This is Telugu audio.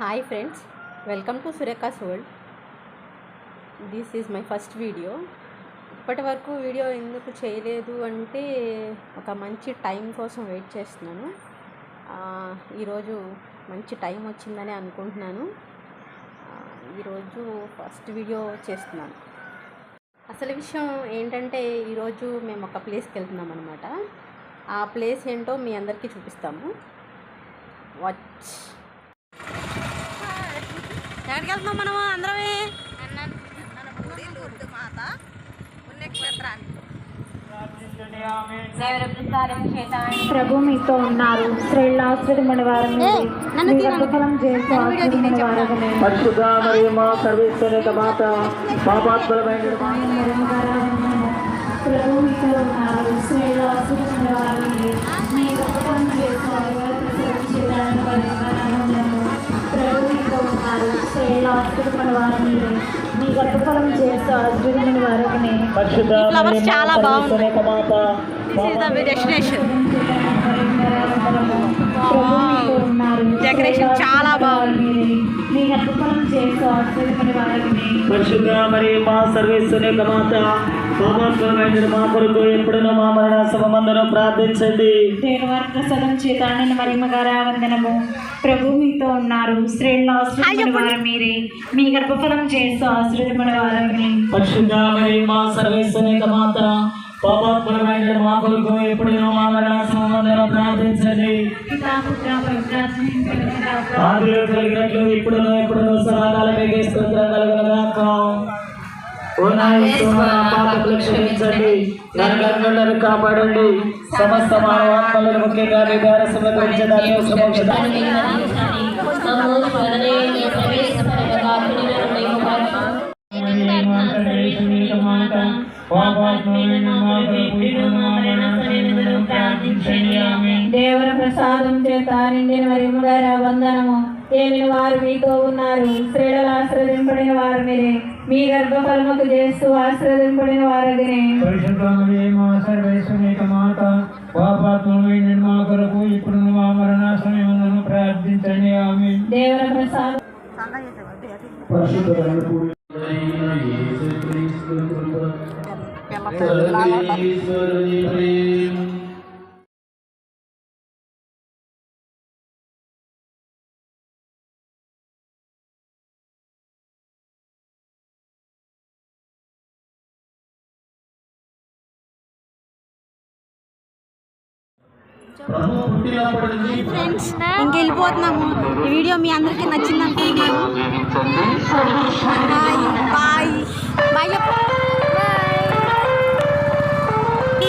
Hi friends welcome to Surekha's world this is my first video ఇప్పటి వరకు వీడియో ఎందుకు చేయలేదు అంటే ఒక మంచి టైం కోసం వెయిట్ చేస్తున్నాను. ఈరోజు మంచి టైం వచ్చిందని అనుకుంటున్నాను. ఈరోజు ఫస్ట్ వీడియో చేస్తున్నాను. అసలు విషయం ఏంటంటే ఈరోజు మేము ఒక ప్లేస్కి వెళ్తున్నాం అనమాట ఆ ప్లేస్ ఏంటో మీ అందరికీ చూపిస్తాము. వాచ్ ఎక్కడికి వెళ్తున్నాం మనం అందరమే? ప్రభు మీతో ఉన్నారు. వారు చేస్తూ ఆశ్రదమైన చెప్తా. వారగనే పరిశుద్ధ మరియు మా సర్వేశ్వర మాత పాపాత్మలమైన ప్రభు మీతో ఉన్నారు. వారు మా చాలా ద డెస్టినేషన్ Decoration చాలా బాగుంది. పరిశుద్ధ మరియు మా సర్వేశ్వర మాత పాపాత్మలమైన మా కొరకు ఎప్పుడునూ మా మరణ సమమందరం ప్రార్థించండి. దేవవారి ప్రసాదం చేత నేను మరిమ గారా వందనము. ప్రభు మీతో ఉన్నారు. స్త్రీల్లో ఆశ్రయమైన వారు మీరే. మీ గర్భఫలం చేస్తూ ఆశ్రయమైన వారని పరిశుద్ధ మరియు మా సర్వేశ్వర మాత పాపాత్మలమైన మా కొరకు ఎప్పుడునూ మా మరణ సమమందరం ప్రార్థించండి. ఆదిలో కలిగినట్లు ఇప్పుడును ఎప్పుడునో సదాకాలం స్తోత్రం కలుగునగాక. క్షమించండి. నన్ను కాపాడండి. సమస్త మానవాత్మలను ముఖ్యంగా మీ దారసముల గురించి దాని దేవర ప్రసాదం చేత నిండిన మరిమ గారా వందనము. ఏలిన వారు మీతో ఉన్నారు. స్త్రీలలో ఆశ్రదింపడిన వారు మీరే మీ గర్భఫలముకు చేస్తూ ఆశ్రదింపడిన వారగినే మాత పాపాత్మైన మా కొరకు ఇప్పుడు మా మరణ సమయంలో ప్రార్థించండి. ఆమె దేవర ప్రసాదం. పరిశుద్ధమైన ఫ్రెండ్స్ ఇంకెళ్ళిపోతున్నాము ఈ వీడియో మీ అందరికీ నచ్చింది అనుకుంటున్నాను బాయ్ బాయ్ బాయ్ చెప్పు